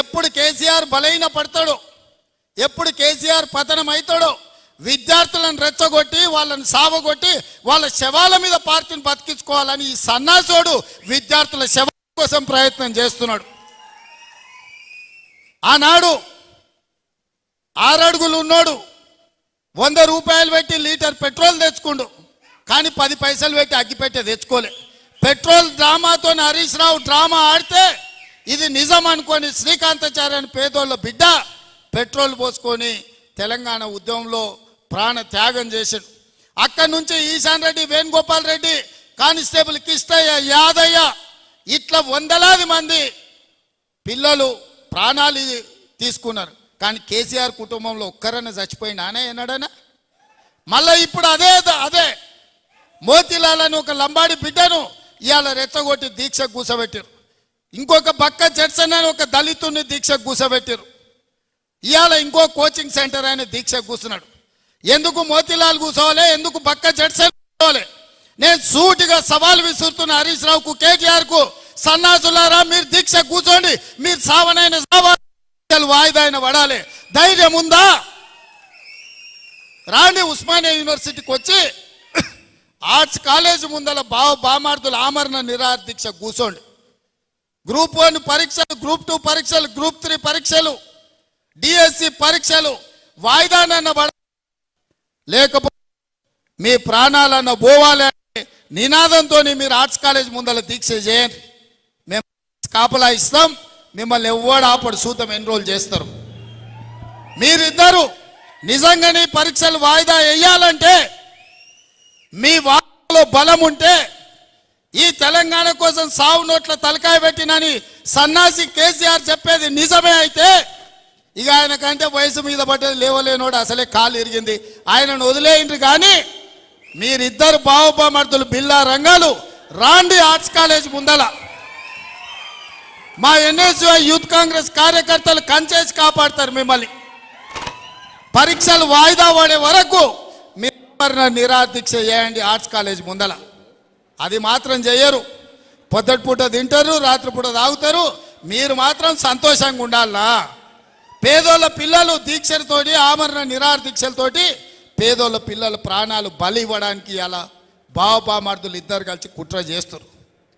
ఎప్పుడు కేసీఆర్ బలైన పడతాడో ఎప్పుడు కేసీఆర్ పతనం అవుతాడో విద్యార్థులను రెచ్చగొట్టి వాళ్ళని సావగొట్టి వాళ్ళ శవాల మీద పార్టీని బతికించుకోవాలని ఈ సన్నాసోడు విద్యార్థుల శవం కోసం ప్రయత్నం చేస్తున్నాడు. ఆనాడు ఆరడుగులు ఉన్నాడు వంద రూపాయలు పెట్టి లీటర్ పెట్రోల్ తెచ్చుకుండు కానీ పది పైసలు పెట్టి అగ్గిపెట్టే తెచ్చుకోలే. Petrol drama Harish Rao drama ఆడితే ఇది నిజం అనుకొని శ్రీకాంతాచార్య అని పేదోళ్ళ బిడ్డ పెట్రోల్ పోసుకొని తెలంగాణ ఉద్యమంలో ప్రాణ త్యాగం చేశాడు. అక్కడి నుంచి ఈశాన్ రెడ్డి వేణుగోపాల్ రెడ్డి కానిస్టేబుల్ కిష్టయ్య యాదయ్య ఇట్లా వందలాది మంది పిల్లలు ప్రాణాలు తీసుకున్నారు. కానీ కేసీఆర్ కుటుంబంలో ఒక్కరైనా చచ్చిపోయినానే ఎన్నడనా మళ్ళీ ఇప్పుడు అదే అదే మోతిలాల్ అని ఒక లంబాడి బిడ్డను ఇవాళ రెచ్చగొట్టి దీక్ష కూసబెట్టారు ఇంకొక బక్క జడ్సన్ అని ఒక దళితుని దీక్ష కూసబెట్టారు ఇవాళ ఇంకో కోచింగ్ సెంటర్ ఆయన దీక్ష కూర్చున్నాడు ఎందుకు మోతిలాల్ కూర్చోవాలి ఎందుకు బక్క జడ్సన్ కూర్చోవాలి నేను సూటిగా సవాల్ విసురుతున్న హరీష్ రావుకు కేటీఆర్కు సన్నాసులారా మీరు దీక్ష కూర్చోండి మీరు సావనైన సావాలి వాయిదా అయిన పడాలి. ధైర్యం ఉందా? రాండి ఉస్మానియా యూనివర్సిటీకి వచ్చి ఆర్ట్స్ కాలేజ్ ముందల బావ బామార్దుల ఆమరణ నిరాహార దీక్ష కూర్చోండి గ్రూప్ వన్ పరీక్షలు గ్రూప్ టూ పరీక్షలు గ్రూప్ త్రీ పరీక్షలు డిఎస్సి పరీక్షలు వాయిదానన్న పడ లేకపోతే మీ ప్రాణాలన్న పోవాలి అంటే నినాదంతో మీరు ఆర్ట్స్ కాలేజ్ ముందర దీక్ష చేయండి. మేము కాపలా ఇస్తాం మిమ్మల్ని ఎవ్వడు ఆపడు సూతం ఎన్రోల్ చేస్తారు. మీరిద్దరు నిజంగానే పరీక్షలు వాయిదా వేయాలంటే మీ వాళ్ళలో బలం ఉంటే ఈ తెలంగాణ కోసం సావు నోట్ల తలకాయ పెట్టినని సన్నాసి కేసీఆర్ చెప్పేది నిజమే అయితే ఇక ఆయన కంటే వయసు మీద పడ్డది లేవలేనోడు అసలే కాలు ఇరిగింది. ఆయనను వదిలేయండి కానీ మీరిద్దరు బావబామర్దులు బిల్లా రంగాలు రాండి ఆర్ట్స్ కాలేజ్ ముందల. మా ఎన్ఎస్యుఐ యూత్ కాంగ్రెస్ కార్యకర్తలు కంచేసి కాపాడతారు మిమ్మల్ని. పరీక్షలు వాయిదా పడే వరకు మీరు నిరాదీక్ష చేయండి ఆర్ట్స్ కాలేజ్ ముందల. అది మాత్రం చేయరు పొద్దుటి పూట తింటారు రాత్రిపూట తాగుతారు. మీరు మాత్రం సంతోషంగా ఉండాలనా? పేదోళ్ళ పిల్లలు దీక్షలతోటి ఆమరణ నిరాహార దీక్షలతోటి పేదోళ్ళ పిల్లల ప్రాణాలు బలి ఇవ్వడానికి అలా బావబామర్దులు ఇద్దరు కలిసి కుట్ర చేస్తారు